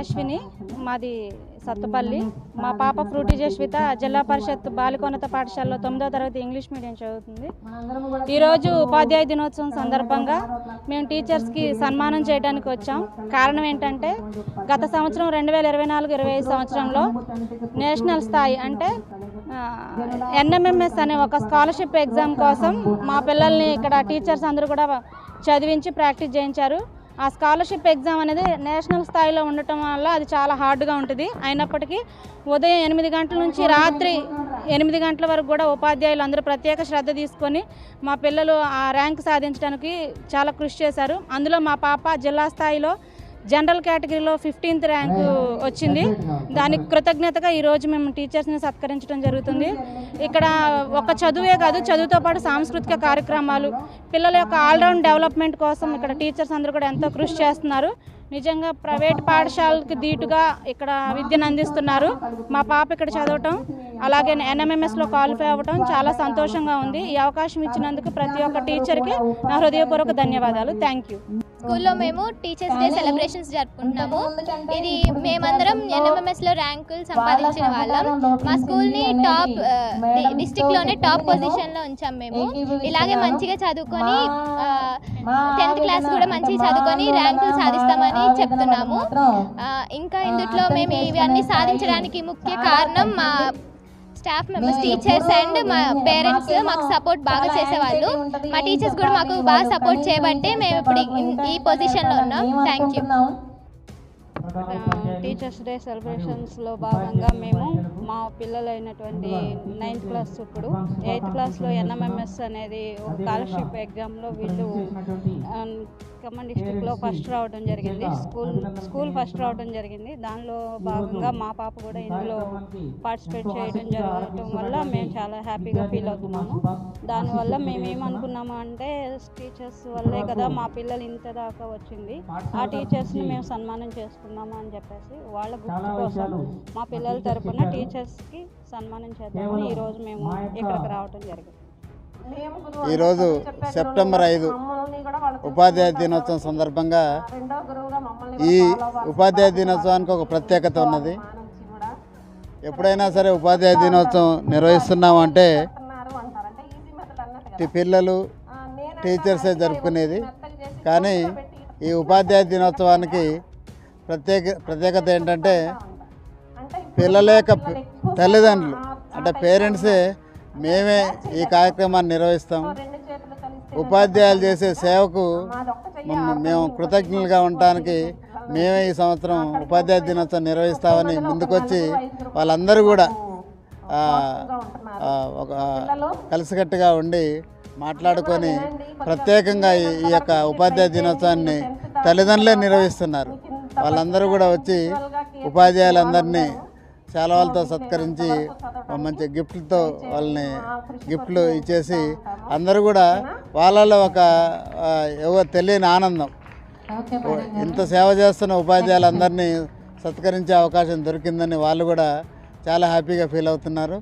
అశ్విని మాది సత్తుపల్లి. మా పాప ఫ్రూటీ జస్విత జిల్లా పరిషత్ బాలికోన్నత పాఠశాలలో తొమ్మిదో తరగతి ఇంగ్లీష్ మీడియం చదువుతుంది. ఈరోజు ఉపాధ్యాయ దినోత్సవం సందర్భంగా మేము టీచర్స్కి సన్మానం చేయడానికి వచ్చాం. కారణం ఏంటంటే గత సంవత్సరం రెండు వేల ఇరవై నాలుగు ఇరవై ఐదు సంవత్సరంలో నేషనల్ స్థాయి అంటే ఎన్ఎంఎంఎస్ అనే ఒక స్కాలర్షిప్ ఎగ్జామ్ కోసం మా పిల్లల్ని ఇక్కడ టీచర్స్ అందరూ కూడా చదివించి ప్రాక్టీస్ చేయించారు. ఆ స్కాలర్షిప్ ఎగ్జామ్ అనేది నేషనల్ స్థాయిలో ఉండటం వల్ల అది చాలా హార్డ్గా ఉంటుంది. అయినప్పటికీ ఉదయం ఎనిమిది గంటల నుంచి రాత్రి ఎనిమిది గంటల వరకు కూడా ఉపాధ్యాయులు అందరూ ప్రత్యేక శ్రద్ధ తీసుకొని మా పిల్లలు ఆ ర్యాంక్ సాధించడానికి చాలా కృషి చేశారు. అందులో మా పాప జిల్లా స్థాయిలో జనరల్ కేటగిరీలో ఫిఫ్టీన్త్ ర్యాంకు వచ్చింది. దానికి కృతజ్ఞతగా ఈరోజు మేము టీచర్స్ని సత్కరించడం జరుగుతుంది. ఇక్కడ ఒక చదువే కాదు చదువుతో పాటు సాంస్కృతిక కార్యక్రమాలు పిల్లల యొక్క ఆల్రౌండ్ డెవలప్మెంట్ కోసం ఇక్కడ టీచర్స్ అందరూ కూడా ఎంతో కృషి చేస్తున్నారు. నిజంగా ప్రైవేట్ పాఠశాలకి ధీటుగా ఇక్కడ విద్యను అందిస్తున్నారు. మా పాప ఇక్కడ చదవటం అలాగే ఎన్ఎంఎంఎస్లో క్వాలిఫై అవ్వటం చాలా సంతోషంగా ఉంది. ఈ అవకాశం ఇచ్చినందుకు ప్రతి ఒక్క టీచర్కి నా హృదయపూర్వక ధన్యవాదాలు. Thank you. స్కూల్లో మేము టీచర్స్ డే సెలబ్రేషన్స్ జరుపుకుంటున్నాము. ఇది మేమందరం ఎన్ఎంఎంఎస్లో ర్యాంకులు సంపాదించిన వాళ్ళం. మా స్కూల్ని టాప్ డిస్ట్రిక్ట్లోనే టాప్ పొజిషన్లో ఉంచాం మేము. ఇలాగే మంచిగా చదువుకొని టెన్త్ క్లాస్ కూడా మంచిగా చదువుకొని ర్యాంకులు సాధిస్తామని చెప్తున్నాము. ఇంకా ఇందులో మేము ఇవన్నీ సాధించడానికి ముఖ్య కారణం మా స్టాఫ్ మెంబర్స్ టీచర్స్ అండ్ మా పేరెంట్స్ మాకు సపోర్ట్ బాగా చేసేవాళ్ళు. మా టీచర్స్ కూడా మాకు బాగా సపోర్ట్ చేయబట్టే మేము ఇప్పుడు ఈ- ఈ పొజిషన్లో ఉన్నాం. థ్యాంక్ యూ టీచర్స్ డే సెలబ్రేషన్స్లో భాగంగా మేము మా పిల్లలైనటువంటి నైన్త్ క్లాస్ ఇప్పుడు ఎయిత్ క్లాస్లో ఎన్ఎంఎంఎస్ అనేది ఒక స్కాలర్షిప్ ఎగ్జామ్లో వీళ్ళు ఖమ్మం డిస్టిక్లో ఫస్ట్ రావడం జరిగింది. స్కూల్ స్కూల్ ఫస్ట్ రావడం జరిగింది. దానిలో భాగంగా మా పాప కూడా ఇందులో పార్టిసిపేట్ చేయడం జరగడం వల్ల మేము చాలా హ్యాపీగా ఫీల్ అవుతున్నాము. దానివల్ల మేము ఏమనుకున్నాము అంటే టీచర్స్ వల్లే కదా మా పిల్లలు ఇంత దాకా వచ్చింది. ఆ టీచర్స్ని మేము సన్మానం చేసుకున్నాము అని చెప్పేసి వాళ్ళ గుర్తు కోసం మా పిల్లల తరపున టీచర్స్కి సన్మానం చేద్దామని ఈరోజు మేము ఇక్కడికి రావడం జరిగింది. ఈరోజు సెప్టెంబర్ ఐదు ఉపాధ్యాయ దినోత్సవం సందర్భంగా ఈ ఉపాధ్యాయ దినోత్సవానికి ఒక ప్రత్యేకత ఉన్నది. ఎప్పుడైనా సరే ఉపాధ్యాయ దినోత్సవం నిర్వహిస్తున్నామంటే పిల్లలు టీచర్సే జరుపుకునేది. కానీ ఈ ఉపాధ్యాయ దినోత్సవానికి ప్రత్యేక ప్రత్యేకత ఏంటంటే పిల్లల యొక్క ప- తల్లిదండ్రులు. అంటే పేరెంట్సే మేమే ఈ కార్యక్రమాన్ని నిర్వహిస్తాం. ఉపాధ్యాయులు చేసే సేవకు మేము కృతజ్ఞులుగా ఉండటానికి మేమే ఈ సంవత్సరం ఉపాధ్యాయ దినోత్సవం నిర్వహిస్తామని ముందుకొచ్చి వాళ్ళందరూ కూడా ఒక కలిసికట్టుగా ఉండి మాట్లాడుకొని ప్రత్యేకంగా ఈ యొక్క ఉపాధ్యాయ దినోత్సవాన్ని తల్లిదండ్రులే నిర్వహిస్తున్నారు. వాళ్ళందరూ కూడా వచ్చి ఉపాధ్యాయులందరినీ సెలవులతో సత్కరించి మంచి గిఫ్ట్లతో వాళ్ళని గిఫ్ట్లు ఇచ్చేసి అందరూ కూడా వాళ్ళలో ఒక ఏవో తెలియని ఆనందం. ఇంత సేవ చేస్తున్న ఉపాధ్యాయులందరినీ సత్కరించే అవకాశం దొరికిందని వాళ్ళు కూడా చాలా హ్యాపీగా ఫీల్ అవుతున్నారు.